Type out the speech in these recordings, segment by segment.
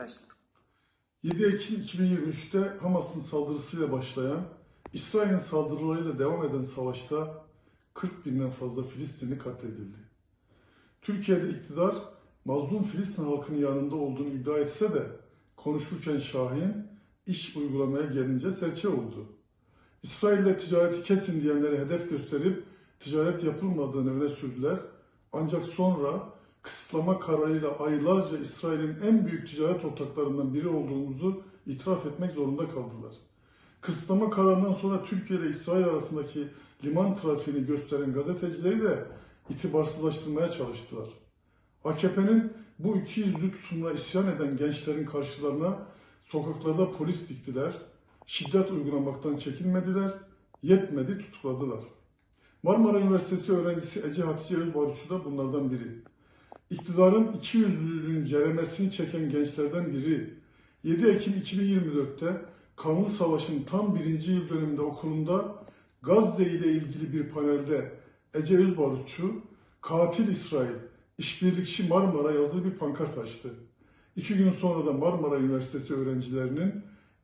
Başladık. 7 Ekim 2023'te Hamas'ın saldırısıyla başlayan, İsrail'in saldırılarıyla devam eden savaşta 40 binden fazla Filistinli katledildi. Türkiye'de iktidar mazlum Filistin halkının yanında olduğunu iddia etse de konuşurken Şahin, iş uygulamaya gelince serçe oldu. İsrail'le ticareti kesin diyenlere hedef gösterip ticaret yapılmadığını öne sürdüler. Ancak sonra kısıtlama kararıyla aylarca İsrail'in en büyük ticaret ortaklarından biri olduğumuzu itiraf etmek zorunda kaldılar. Kısıtlama kararından sonra Türkiye ile İsrail arasındaki liman trafiğini gösteren gazetecileri de itibarsızlaştırmaya çalıştılar. AKP'nin bu iki yüzlü tutumla isyan eden gençlerin karşılarına sokaklarda polis diktiler, şiddet uygulamaktan çekinmediler, yetmedi tutukladılar. Marmara Üniversitesi öğrencisi Ece Hatice Özbarutçu da bunlardan biri. İktidarın iki yüzlülüğünün ceremesini çeken gençlerden biri 7 Ekim 2024'te Kanlı Savaş'ın tam birinci yıl dönümünde okulunda Gazze ile ilgili bir panelde Ece Özbarutçu, Katil İsrail, İşbirlikçi Marmara yazılı bir pankart açtı. İki gün sonra da Marmara Üniversitesi öğrencilerinin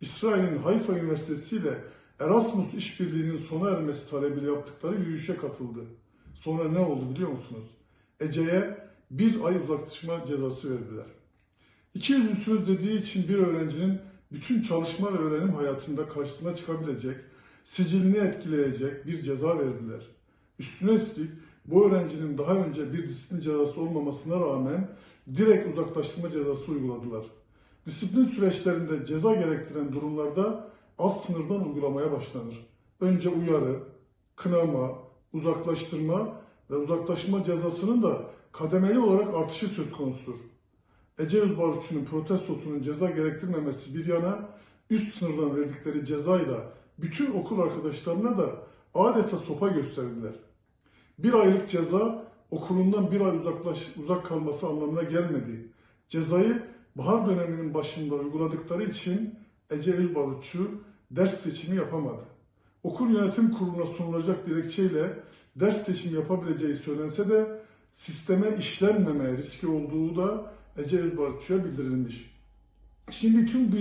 İsrail'in Hayfa Üniversitesi ile Erasmus işbirliğinin sona ermesi talebiyle yaptıkları yürüyüşe katıldı. Sonra ne oldu biliyor musunuz? Ece'ye bir ay uzaklaşma cezası verdiler. İki yüzlüsünüz dediği için bir öğrencinin bütün çalışma ve öğrenim hayatında karşısına çıkabilecek, sicilini etkileyecek bir ceza verdiler. Üstüne üstlük bu öğrencinin daha önce bir disiplin cezası olmamasına rağmen direkt uzaklaştırma cezası uyguladılar. Disiplin süreçlerinde ceza gerektiren durumlarda alt sınırdan uygulamaya başlanır. Önce uyarı, kınama, uzaklaştırma ve uzaklaşma cezasının da kademeli olarak artışı söz konusudur. Ece Özbarutçu'nun protestosunun ceza gerektirmemesi bir yana üst sınırdan verdikleri cezayla bütün okul arkadaşlarına da adeta sopa gösterdiler. Bir aylık ceza okulundan bir ay uzaklaş, uzak kalması anlamına gelmedi. Cezayı bahar döneminin başında uyguladıkları için Ece Özbarutçu ders seçimi yapamadı. Okul yönetim kuruluna sunulacak dilekçeyle ders seçimi yapabileceği söylense de sisteme işlenmeme riski olduğu da Ece Özbarutçu'ya bildirilmiş. Şimdi tüm bu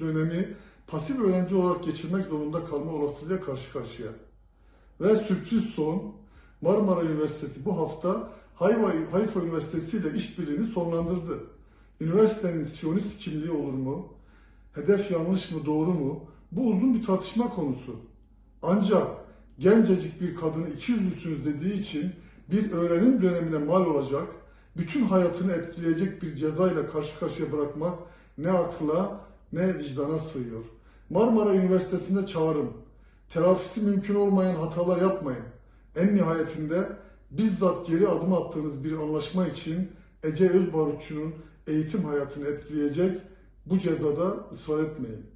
dönemi pasif öğrenci olarak geçirmek zorunda kalma olasılığıyla karşı karşıya. Ve sürpriz son, Marmara Üniversitesi bu hafta Hayfa, Hayfa Üniversitesi ile işbirliğini sonlandırdı. Üniversitenin Siyonist kimliği olur mu? Hedef yanlış mı, doğru mu? Bu uzun bir tartışma konusu. Ancak gencecik bir kadını iki yüzlüsünüz dediği için bir öğrenim dönemine mal olacak, bütün hayatını etkileyecek bir cezayla karşı karşıya bırakmak ne akla ne vicdana sığıyor. Marmara Üniversitesi'nde çağrım. Telafisi mümkün olmayan hatalar yapmayın. En nihayetinde bizzat geri adım attığınız bir anlaşma için Ece Özbarutçu'nun eğitim hayatını etkileyecek bu cezada ısrar etmeyin.